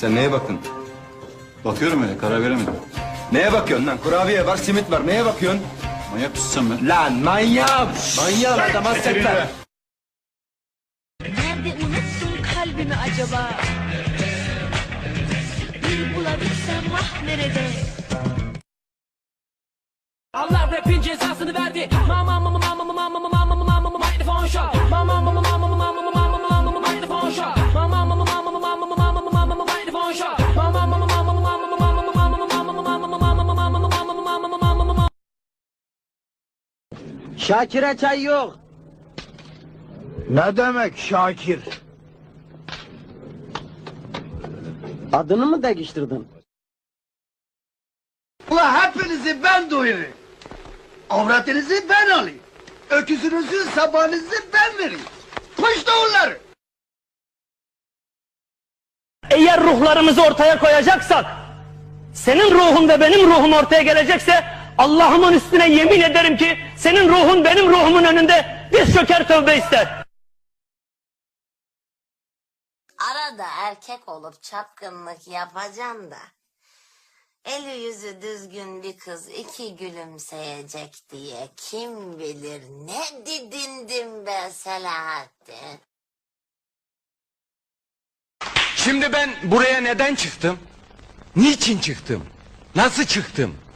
Sen neye baktın? Bakıyorum öyle karar veremedim. Neye bakıyorsun lan? Kurabiye var, simit var. Neye bakıyorsun? Manyak mısın sen be? Lan manyak! Manyak adam hasretler. Nerede unuttun kalbimi acaba? Bir bulabilsem ah nerede? Allah rapin cezasını verdi. Mama mama mama Şakir'e çay yok. Ne demek Şakir? Adını mı değiştirdin? Ula hepinizi ben doyurayım. Avratınızı ben alayım. Öküzünüzü sabahınızı ben vereyim. Puş davulları. Eğer ruhlarımızı ortaya koyacaksak, senin ruhun ve benim ruhum ortaya gelecekse, Allah'ımın üstüne yemin ederim ki, senin ruhun benim ruhumun önünde diz çöker tövbe ister. Arada erkek olup çapkınlık yapacaksın da. Eli yüzü düzgün bir kız iki gülümseyecek diye kim bilir ne didindim be Selahattin. Şimdi ben buraya neden çıktım? Niçin çıktım? Nasıl çıktım?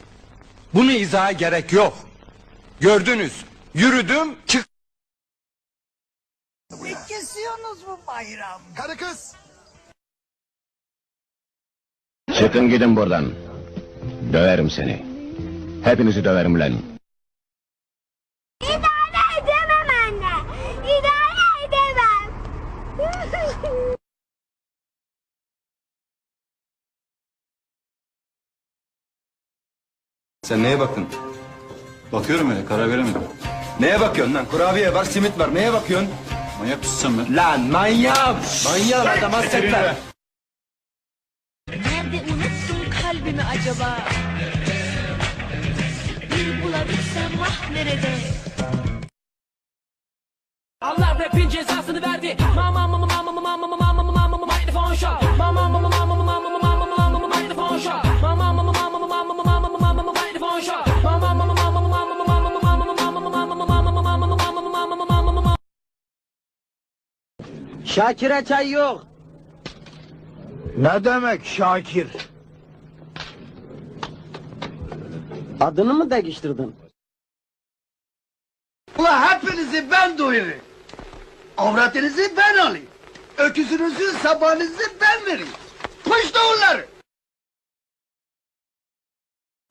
Bunu izaha gerek yok. Gördünüz. Yürüdüm, çık. Çıkın gidin buradan. Döverim seni. Hepinizi döverim lan. Sen neye baktın? Bakıyorum öyle karar veremedim. Neye bakıyorsun lan? Kurabiye var, simit var. Neye bakıyorsun? Manyak mısın sen be? Lan manyak! Manyak adam hasretler. Nerede unuttun kalbimi acaba? Bir bulabilsem ah nerede? Allah rapin cezasını verdi. Mama mama mama Şakir'e çay yok. Ne demek Şakir? Adını mı değiştirdin? Ula hepinizi ben doyurayım. Avratınızı ben alayım. Öküzünüzü sabahınızı ben vereyim. Puş davulları.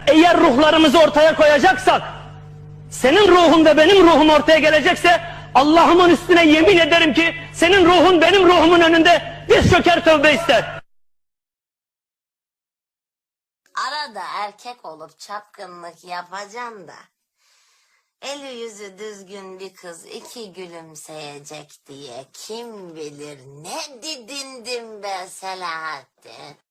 Eğer ruhlarımızı ortaya koyacaksak, senin ruhun ve benim ruhum ortaya gelecekse, Allah'ımın üstüne yemin ederim ki, senin ruhun benim ruhumun önünde diz çöker tövbe ister. Arada erkek olup çapkınlık yapacaksın da. Eli yüzü düzgün bir kız iki gülümseyecek diye kim bilir ne didindim be Selahattin.